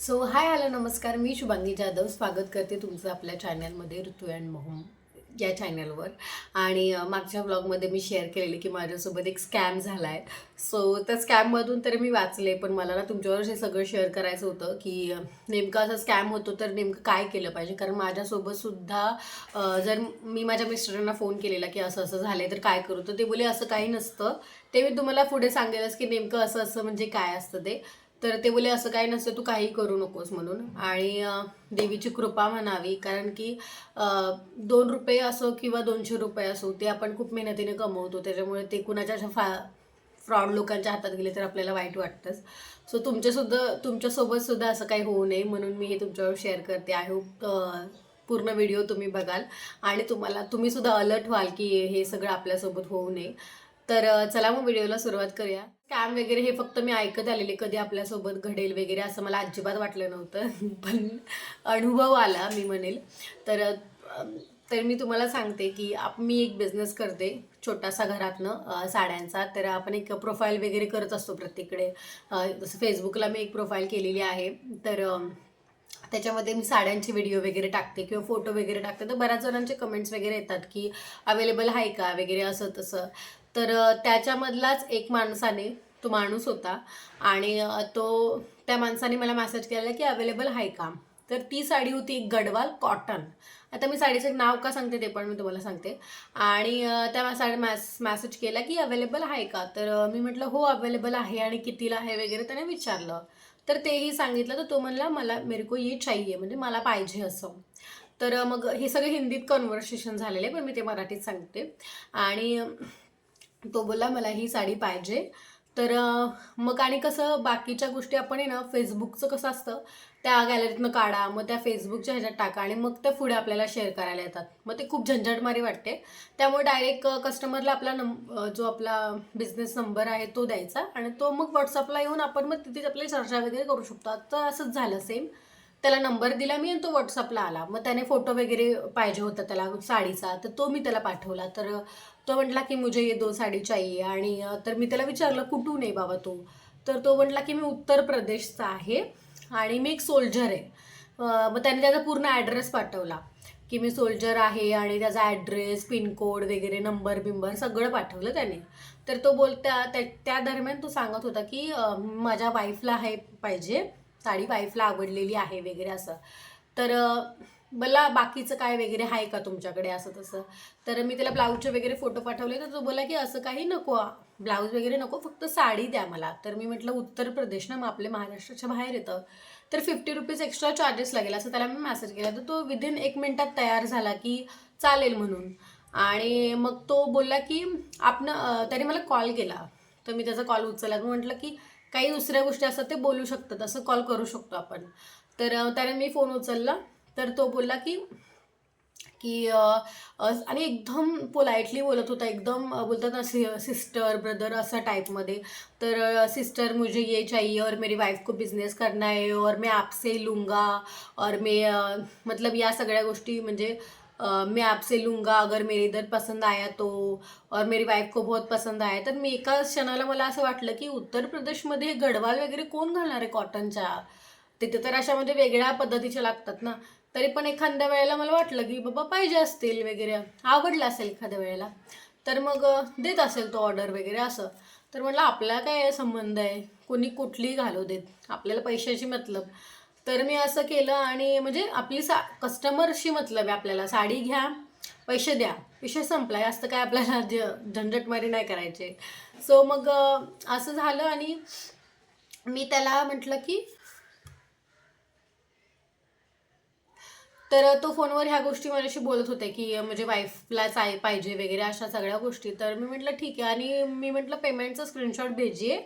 So hi hello नमस्कार. मी शुभांगी जाधव. स्वागत करते तुमचं आपल्या चॅनलमध्ये ऋतू अँड मोहम या चॅनलवर आणि मागच्या ब्लॉगमध्ये मी शेअर केलेली की माझ्यासोबत एक स्कॅम झाला आहे सो त्या स्कॅममधून तर मी वाचले पण मला ना तुमच्यावर हे सगळं शेअर करायचं होतं की नेमकं असं स्कॅम होतो तर नेमकं काय केलं पाहिजे? कारण माझ्यासोबतसुद्धा जर मी माझ्या मिस्टरांना फोन केलेला की असं असं झालं आहे तर काय करू? तर ते बोले असं काही नसतं. ते मी तुम्हाला पुढे सांगेलच की नेमकं असं असं म्हणजे काय असतं ते. तर ते बोले असं काही नसतं तू काही करू नकोस म्हणून. आणि देवीची कृपा म्हणावी कारण की दोन रुपये असो किंवा दोनशे रुपये असो ते आपण खूप मेहनतीने कमवतो. त्याच्यामुळे ते कुणाच्या अशा फा फ्रॉड लोकांच्या हातात गेले तर आपल्याला वाईट वाटतंच. सो तुमच्यासुद्धा तुमच्यासोबत सुद्धा असं काही होऊ नये म्हणून मी हे तुमच्यावर शेअर करते. आय होप पूर्ण व्हिडिओ तुम्ही बघाल. आणि तुम्हाला तुम्ही सुद्धा अलर्ट व्हाल की हे सगळं आपल्यासोबत होऊ नये. तर चला मग व्हिडिओला सुरुवात करूया. स्कॅम वगैरे हे फक्त मी ऐकत आलेले कधी आपल्यासोबत घडेल वगैरे असं मला अजिबात वाटलं नव्हतं. पण अनुभव आला मी म्हणेल. तर तर मी तुम्हाला सांगते की आप मी एक बिझनेस करते छोटासा घरातनं साड्यांचा. तर आपण एक प्रोफाईल वगैरे करत असतो प्रत्येकडे जसं फेसबुकला मी एक प्रोफाईल केलेली आहे. तर त्याच्यामध्ये मी साड्यांचे व्हिडिओ वगैरे टाकते किंवा फोटो वगैरे टाकते. तर बऱ्याच जणांचे कमेंट्स वगैरे येतात की अवेलेबल आहे का? वगैरे असं तसं तर त्याच्यामधलाच एक माणसाने तो माणूस होता आणि तो त्या माणसाने मला मॅसेज केलेला की अवेलेबल आहे का? तर ती साडी होती एक गडवाल कॉटन आता मी साडीचं नाव का सांगते ते पण मी तुम्हाला सांगते. आणि त्या साडी मॅस मॅसेज केला की अवेलेबल आहे का? तर मी म्हटलं हो अवेलेबल आहे आणि कितीला आहे वगैरे? त्याने विचारलं. तर तेही सांगितलं तर तो म्हणला मला मेरे को ये चाहिए म्हणजे मला पाहिजे असं. तर मग हे सगळं हिंदीत कन्व्हर्सेशन झालेलं आहे पण मी ते मराठीत सांगते. आणि तो बोलला मला ही साडी पाहिजे. तर मग आणि कसं बाकीच्या गोष्टी आपण आहे ना फेसबुकचं कसं असतं त्या गॅलरीतनं काढा मग त्या फेसबुकच्या ह्याच्यात टाका आणि मग त्या पुढे आपल्याला शेअर करायला येतात. मग ते खूप झंझटमारी वाटते. त्यामुळे डायरेक्ट कस्टमरला आपला नंब जो आपला बिझनेस नंबर आहे तो द्यायचा आणि तो मग व्हॉट्सअपला येऊन आपण मग तिथे आपली चर्चा वगैरे करू शकतो. तर असंच झालं सेम त्याला नंबर दिला मी आणि तो व्हॉट्सअपला आला. मग त्याने फोटो वगैरे पाहिजे होता त्याला साडीचा तर तो मी त्याला पाठवला. तर तो म्हटला की मुझे ये दो साडी चाहिए आणि तर मी त्याला विचारलं कुठून आहे बाबा तो? तर तो म्हटला की मी उत्तर प्रदेशचा आहे आणि मी एक सोल्जर आहे. मग त्याने त्याचा पूर्ण ॲड्रेस पाठवला की मी सोल्जर आहे आणि त्याचा ॲड्रेस पिनकोड वगैरे नंबर बिंबर सगळं पाठवलं त्याने. तर तो बोलता त्या त्या दरम्यान तो सांगत होता की माझ्या वाईफला आहे पाहिजे. साडी वाईफला आवडलेली आहे वगैरे असं. तर मला बाकीचं काय वगैरे आहे का तुमच्याकडे असं तसं? तर मी त्याला ब्लाऊजचे वगैरे फोटो पाठवले तर तो बोला की असं काही नको ब्लाऊज वगैरे नको फक्त साडी द्या मला. तर मी म्हटलं उत्तर प्रदेश ना मग आपल्या महाराष्ट्राच्या बाहेर येतं. तर फिफ्टी रुपीज एक्स्ट्रा चार्जेस लागेल असं त्याला मी मॅसेज केला. तर तो विदिन एक मिनटात तयार झाला की चालेल म्हणून. आणि मग तो बोलला की आपण त्याने मला कॉल केला. तर मी त्याचा कॉल उचलला. म्हटलं की काही दुसऱ्या गोष्टी असतात ते बोलू शकतात असं कॉल करू शकतो आपण. तर त्याने मी फोन उचलला. तर तो बोलला की की आणि एकदम पोलाइटली बोलत होता एकदम बोलतात ना सि सिस्टर ब्रदर असा टाईपमध्ये तर सिस्टर मुझे ये चाहिए और मेरी वाइफ को बिजनेस करना है और मैं आपसे लूंगा और मैं मतलब या सगळ्या गोष्टी म्हणजे मैं आपसे लूँगा अगर मेरे इधर पसंद आया तो और मेरी वाईफ को बहुत पसंद आया तर मी एका क्षणाला मला असं वाटलं की उत्तर प्रदेशमध्ये गडवाल वगैरे कोण घालणार आहे कॉटनच्या तिथे तर अशा म्हणजे वेगळ्या पद्धतीच्या लागतात ना. तरी पण एखाद्या वेळेला मला वाटलं की बाबा पाहिजे असतील वगैरे. आवडलं असेल एखाद्या वेळेला. तर मग देत असेल तो ऑर्डर वगैरे असं. तर म्हटलं आपला काय संबंध आहे? कोणी कुठलीही घालू देत? आपल्याला पैशाची मतलब. तर मी असं केलं आणि म्हणजे आपली सा कस्टमरशी मतलब आहे आपल्याला. साडी घ्या पैसे द्या. विषय संपला जास्त काय आपल्याला ज- झंझटमारी नाही करायचे. सो मग असं झालं आणि मी त्याला म्हटलं की तर तो फोनवर ह्या गोष्टी माझ्याशी बोलत होते की म्हणजे वाईफला चाय पाहिजे वगैरे अशा सगळ्या गोष्टी. तर मी म्हटलं ठीक आहे. आणि मी म्हटलं पेमेंटचा स्क्रीनशॉट भेजिये.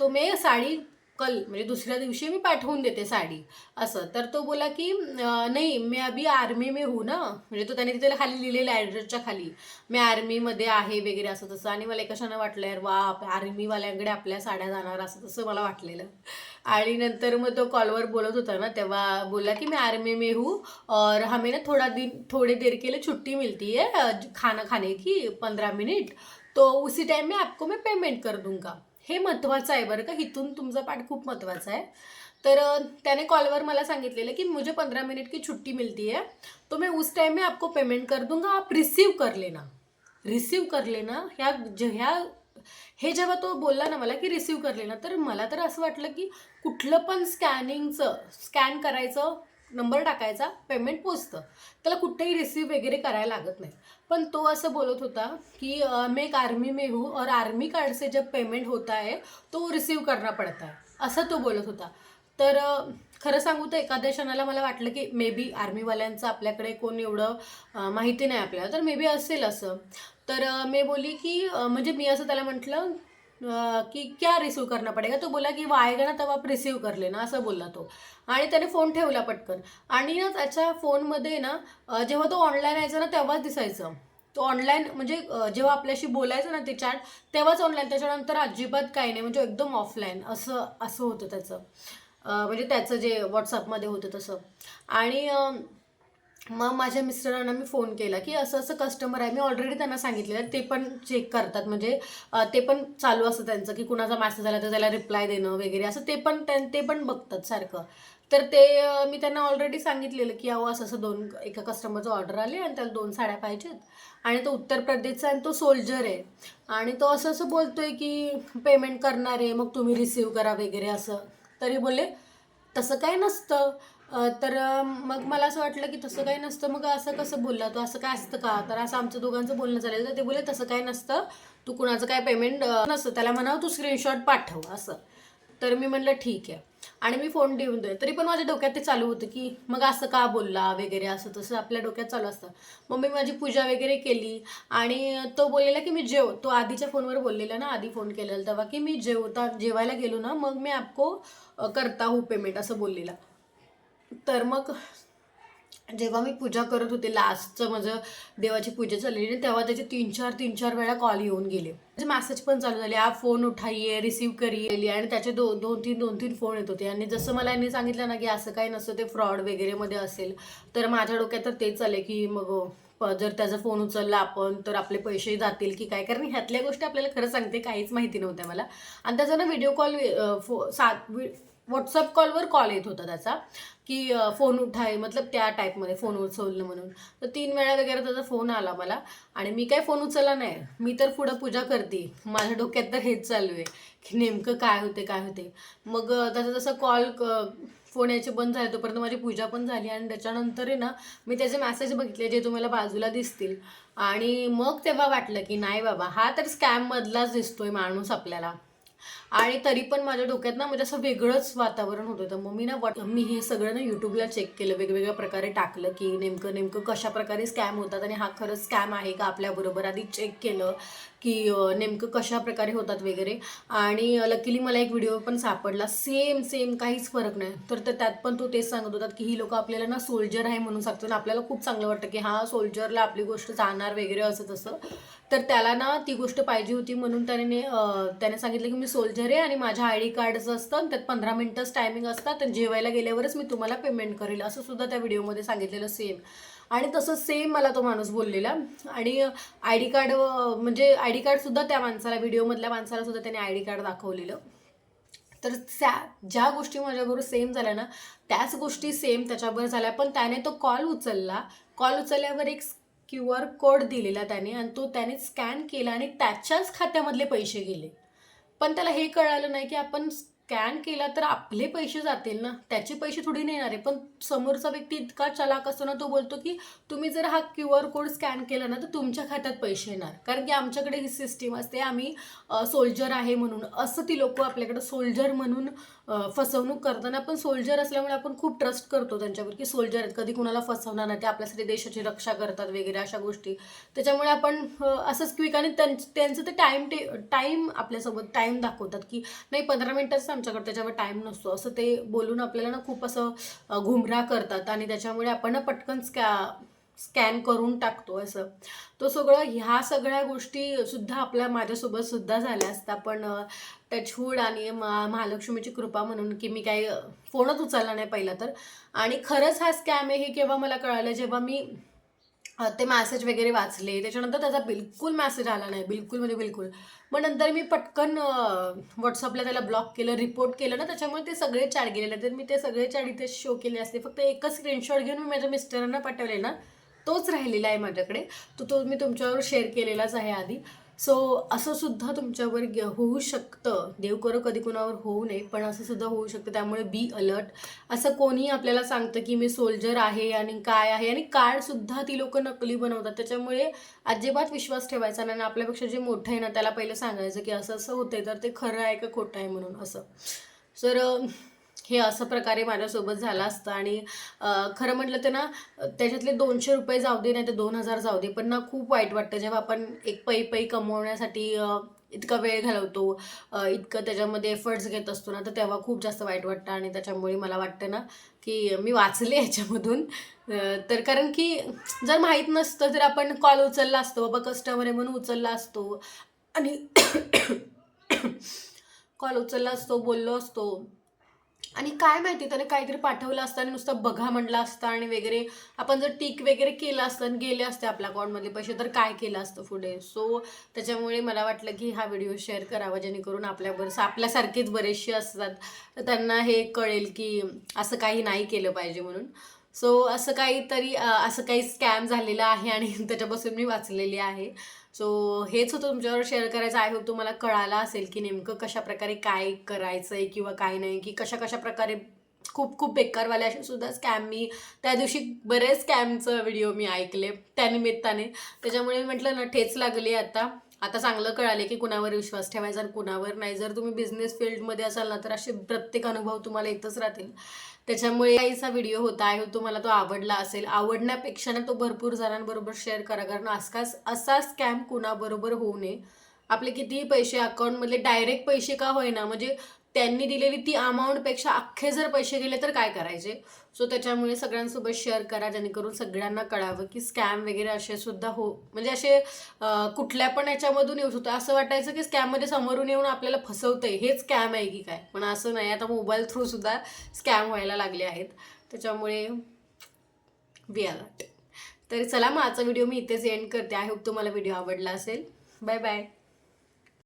तो मी साडी कल म्हणजे दुसऱ्या दिवशी मी पाठवून देते साडी. असं. तर तो बोला की नाही मी अभी आर्मी में हूँ ना. म्हणजे तो त्याने तिथे खाली लिहिलेलं ॲड्रेसच्या खाली. मी आर्मीमध्ये आहे वगैरे असं तसं. आणि मला कशानं वाटलं यार वा आर्मीवाल्यांकडे आपल्या साड्या जाणार असं तसं मला वाटलेलं. आणि नंतर मग तो कॉलवर बोलत होता ना तेव्हा बोला की मैं आर्मी में हूँ. और हमें ना थोड़ा दिन थोड़ी देर के लिए छुट्टी मिलती है खाना खाने की पंधरा मिनिट. तो उसी टाइम में आपको मैं पेमेंट कर दूंगा. हे महत्त्वाचं आहे बरं का. इथून तुमचा पाठ खूप महत्त्वाचा आहे. तर त्याने कॉलवर मला सांगितलेलं कि मुझे पंद्रह मिनट की छुट्टी मिलती है तो मैं उस टाइम में आपको पेमेंट कर दूंगा. आप रिसीव कर लेना. रिसीव कर लेना. ह्या ह्या हे जेव्हा तो बोलला ना मला की रिसीव कर लेना तर मला तर असं वाटलं की कुठलं पण स्कॅनिंगचं स्कॅन करायचं नंबर टाकायचा पेमेंट पोचतं. त्याला कुठेही रिसीव वगैरे करायला लागत नाही. पण तो असं बोलत होता की मी मैं एक आर्मी में हूँ और आर्मी कार्ड से जब पेमेंट होता है तो रिसीव करना पड़ता है. असं तो बोलत होता. तर खरं सांगू तर एखाद्या क्षणाला मला वाटलं की मे बी आर्मीवाल्यांचं आपल्याकडे कोण एवढं माहिती नाही आपल्याला. तर मे बी असेल असं. तर मी बोली की म्हणजे मी असं त्याला म्हटलं की क्या रिसीव करना पडेगा? तो बोला की वो आएगा ना तब आप रिसीव कर लेना असं बोलला तो. आणि त्याने फोन ठेवला पटकन. आणि ना त्याच्या फोनमध्ये ना जेव्हा तो ऑनलाईन यायचा ना तेव्हाच दिसायचं. तो ऑनलाईन म्हणजे जेव्हा आपल्याशी बोलायचं ना ते चॅट तेव्हाच ऑनलाईन त्याच्यानंतर अजिबात काही नाही. म्हणजे एकदम ऑफलाईन असं असं होतं त्याचं. म्हणजे त्याचं जे व्हॉट्सअपमध्ये होतं तसं. आणि मग माझ्या मिस्टरांना मी फोन केला की असं असं कस्टमर आहे. मी ऑलरेडी त्यांना सांगितलेलं ते पण चेक करतात. म्हणजे ते पण चालू असतं त्यांचं की कुणाचा मॅसेज आला तर त्याला रिप्लाय देणं वगैरे. असं ते पण त्यां- ते पण बघतात सारखं. तर ते मी त्यांना ऑलरेडी सांगितलेलं की अहो असं असं दोन एका कस्टमरचं ऑर्डर आले आणि त्याला दोन साड्या पाहिजेत. आणि तो उत्तर प्रदेशचा आणि तो सोल्जर आहे. आणि तो असं असं बोलतोय की पेमेंट करणार आहे मग तुम्ही रिसीव करा वगैरे असं. तरी बोलले तसं काही नसतं. तर मग मला असं वाटलं की तसं काही नसतं. मग असं कसं बोलला? तू असं काय असतं का? तर असं आमचं दोघांचं बोलणं चालेल तर ते बोले तसं काय नसतं. तू कुणाचं काय पेमेंट नसतं. त्याला म्हणावं तू स्क्रीनशॉट पाठव असं. तर मी म्हणलं ठीक आहे. आणि मी फोन देऊन दे तरी पण माझ्या डोक्यात ते चालू होतं की मग असं का बोलला? वगैरे असं तसं आपल्या डोक्यात चालू असतं. मग मी माझी पूजा वगैरे केली. आणि तो बोललेला की मी जेव तो आधीच्या फोनवर बोललेला ना आधी फोन केलेला तेव्हा की मी जेवता जेवायला गेलो ना मग मी आपको करता हूँ पेमेंट असं बोललेला. तर मग जेव्हा मी पूजा करत होते लास्टचं माझं देवाची पूजा चाललेली आणि तेव्हा त्याचे तीन चार तीन चार वेळा कॉल येऊन गेले. म्हणजे मॅसेज पण चालू झाले हा फोन उठाईये रिसीव करिये आणि त्याचे दो दोन तीन दोन तीन फोन येत होते. आणि जसं मला यांनी सांगितलं ना की असं काही नसतं ते फ्रॉड वगैरेमध्ये असेल तर माझ्या डोक्यात तर तेच आले की मग प- जर त्याचा फोन उचलला आपण तर आपले पैसे जातील की काय? कारण ह्यातल्या गोष्टी आपल्याला खरं सांगते काहीच माहिती नव्हत्या मला. आणि त्याचा ना व्हिडिओ कॉल फो सात व्हॉट्सअप कॉलवर कॉल येत होता त्याचा की फोन उठाय मतलब त्या टाईपमध्ये फोन उचलणं म्हणून. तर तीन वेळा वगैरे त्याचा फोन आला मला. आणि मी काय फोन उचलला नाही. मी तर पुढं पूजा करते. माझ्या डोक्यात तर हेच चालू आहे की नेमकं काय होते काय होते. मग त्याचा जसा कॉल फोन यायचे बंद झाले तोपर्यंत माझी पूजा पण झाली. आणि त्याच्यानंतर आहे ना मी त्याचे मेसेज बघितले जे तुम्हाला बाजूला दिसतील. आणि मग तेव्हा वाटलं की नाही बाबा हा तर स्कॅममधलाच दिसतोय माणूस आपल्याला. आणि तरी पण माझ्या डोक्यात ना म्हणजे असं वेगळंच वातावरण होत. होतं मग मी ना मी हे सगळं ना यूट्यूबला चेक केलं वेगवेगळ्या प्रकारे टाकलं की नेमकं नेमकं कशा प्रकारे स्कॅम होतात आणि हा खरंच स्कॅम आहे का आपल्याबरोबर? आधी चेक केलं. की नेमकं कशा प्रकारे होतात वगैरे. आणि लकीली मला एक व्हिडिओ पण सापडला. सेम सेम काहीच फरक नाही. तर त्यात पण तो तेच सांगत होतात की ही लोक आपल्याला ना सोल्जर आहे म्हणून सांगतात. आणि आपल्याला खूप चांगलं वाटतं की हा सोल्जरला आपली गोष्ट जाणार वगैरे असं तसं. तर त्याला ना ती गोष्ट पाहिजे होती म्हणून त्याने त्याने सांगितलं की मी सोल्जर आहे आणि माझ्या आय डी कार्डचं असतं आणि त्यात पंधरा मिनटंच टायमिंग असतात. आणि जेवायला गेल्यावरच मी तुम्हाला पेमेंट करेल. असं सुद्धा त्या व्हिडिओमध्ये सांगितलेलं सेम आणि तसं सेम मला तो माणूस बोललेला. आणि आय डी कार्ड म्हणजे आय डी कार्डसुद्धा त्या माणसाला व्हिडिओमधल्या माणसाला सुद्धा त्याने आय डी कार्ड दाखवलेलं. तर त्या ज्या गोष्टी माझ्याबरोबर सेम झाल्या ना त्याच गोष्टी सेम त्याच्याबरोबर झाल्या. पण त्याने तो कॉल उचलला. कॉल उचलल्यावर एक क्यू आर कोड दिलेला त्याने आणि तो त्याने स्कॅन केला आणि त्याच्याच खात्यामधले पैसे गेले. पण त्याला हे कळालं नाही की आपण स्कॅन केला तर आपले पैसे जातील ना? त्याचे पैसे थोडी नाही येणार आहे. पण समोरचा व्यक्ती इतका चलाक असतो ना तो बोलतो की तुम्ही जर हा क्यू आर कोड स्कॅन केला ना तर तुमच्या खात्यात पैसे येणार. कारण की आमच्याकडे ही सिस्टीम असते. आम्ही सोल्जर आहे म्हणून. असं ती लोक आपल्याकडे सोल्जर म्हणून फसवणूक करताना पण सोल्जर असल्यामुळे आपण खूप ट्रस्ट करतो त्यांच्यावर की सोल्जर आहेत. कधी कुणाला फसवणार नाही ते आपल्यासाठी देशाची रक्षा करतात वगैरे अशा गोष्टी. त्याच्यामुळे आपण असंच क्विक आणि त्यांचं ते टाईम टे टाईम आपल्यासोबत टाईम दाखवतात की नाही पंधरा मिनिटाच आमच्याकडे त्याच्यावर टाईम नसतो. असं ते बोलून आपल्याला ना खूप असं घुमरा करतात आणि त्याच्यामुळे आपण ना पटकन स्कॅ स्कॅन करून टाकतो असं. तो सगळं ह्या सगळ्या गोष्टी सुद्धा आपल्या माझ्यासोबत सुद्धा झाल्या असतात पण टचहूड आणि मा महालक्ष्मीची कृपा म्हणून की मी काही फोनच उचलला नाही पहिला तर. आणि खरंच हा स्कॅम आहे हे केव्हा मला कळालं? जेव्हा मी ते मॅसेज वगैरे वाचले त्याच्यानंतर त्याचा बिलकुल मॅसेज आला नाही. बिलकुल म्हणजे बिलकुल. मग नंतर मी पटकन व्हॉट्सअपला त्याला ब्लॉक केलं रिपोर्ट केलं ना त्याच्यामुळे ते सगळे चॅट गेलेले. तर मी ते सगळे चॅट इथे शो केले असते. फक्त एकच स्क्रीनशॉट घेऊन मी माझ्या मिस्टरांना पाठवले ना तोच राहिलेला आहे माझ्याकडे. तो तो मी तुमच्यावर शेअर केलेलाच आहे आधी. सो असं सुद्धा तुमच्यावर होऊ शकतं. देवकरं कधी कुणावर होऊ नये पण असं सुद्धा होऊ शकतं. त्यामुळे बी अलर्ट असं कोणी आपल्याला सांगतं की मी सोल्जर आहे आणि काय आहे आणि कार्ड सुद्धा ती लोक नकली बनवतात. त्याच्यामुळे अजिबात विश्वास ठेवायचा नाही आणि आपल्यापेक्षा जे मोठं आहे ना त्याला पहिलं सांगायचं की असं असं होतंय तर ते खरं आहे का खोटं आहे म्हणून असं. तर हे असं प्रकारे माझ्यासोबत झालं असतं. आणि खरं म्हटलं तर ना त्याच्यातले दोनशे रुपये जाऊ दे नाही तर दोन हजार जाऊ दे. पण ना खूप वाईट वाटतं जेव्हा आपण एक पै पै कमवण्यासाठी इतका वेळ घालवतो इतकं त्याच्यामध्ये एफर्ट्स घेत असतो ना तर तेव्हा खूप जास्त वाईट वाटतं. आणि त्याच्यामुळे मला वाटतं ना की मी वाचले याच्यामधून. तर कारण की जर माहीत नसतं तर आपण कॉल उचलला असतो. बाबा कस्टमर आहे म्हणून उचलला असतो. आणि कॉल उचलला असतो बोललो असतो. आणि काय माहिती त्याने काहीतरी पाठवलं असतं आणि नुसतं बघा म्हणलं असतं आणि वगैरे आपण जर टिक वगैरे केलं असतं आणि गेले असते आपल्या अकाउंटमधले पैसे तर काय केलं असतं पुढे? सो त्याच्यामुळे मला वाटलं की हा व्हिडिओ शेअर करावा जेणेकरून आपल्याबरोबर आपल्यासारखेच बरेचसे असतात. तर त्यांना हे कळेल की असं काही नाही केलं पाहिजे म्हणून. सो असं काहीतरी असं काही स्कॅम झालेलं आहे आणि त्याच्यापासून मी वाचलेली आहे. सो हेच होतं तुमच्यावर शेअर करायचं. आहे होप तुम्हाला कळालं असेल की नेमकं कशा प्रकारे काय करायचं आहे किंवा काय नाही की कशा कशा प्रकारे खूप खूप बेकारवाले असे सुद्धा स्कॅम मी त्या दिवशी बरेच स्कॅमचं व्हिडिओ मी ऐकले त्यानिमित्ताने त्याच्यामुळे मी म्हटलं ना ठेच लागली आता. आता चांगलं कळाले की कुणावर विश्वास ठेवायचा आणि कुणावर नाही. जर तुम्ही बिझनेस फील्डमध्ये असाल ना तर असे प्रत्येक अनुभव तुम्हाला येतच राहतील. त्याच्यामुळे काहीचा व्हिडिओ होता आहे तुम्हाला तो आवडला असेल. आवडण्यापेक्षा ना तो भरपूर जणांबरोबर शेअर करा कारण आजकाल असा स्कॅम कुणाबरोबर होऊ नये. आपले कितीही पैसे अकाउंटमधले डायरेक्ट पैसे का होईना म्हणजे त्यांनी दिलेली ती अमाऊंटपेक्षा अख्खे जर पैसे गेले तर काय करायचे? सो त्याच्यामुळे सगळ्यांसोबत शेअर करा जेणेकरून सगळ्यांना कळावं की स्कॅम वगैरे असे सुद्धा हो म्हणजे असे कुठल्या पण याच्यामधून येऊ शकतो. असं वाटायचं की स्कॅममध्ये समोरून येऊन आपल्याला फसवतंय. हेच स्कॅम आहे की काय? पण असं नाही. आता मोबाईल थ्रू सुद्धा स्कॅम व्हायला लागले आहेत. त्याच्यामुळे बी अलर्ट तर चला मग आजचा व्हिडिओ मी इथेच एंड करते. आय होप तुम्हाला व्हिडिओ आवडला असेल. Bye bye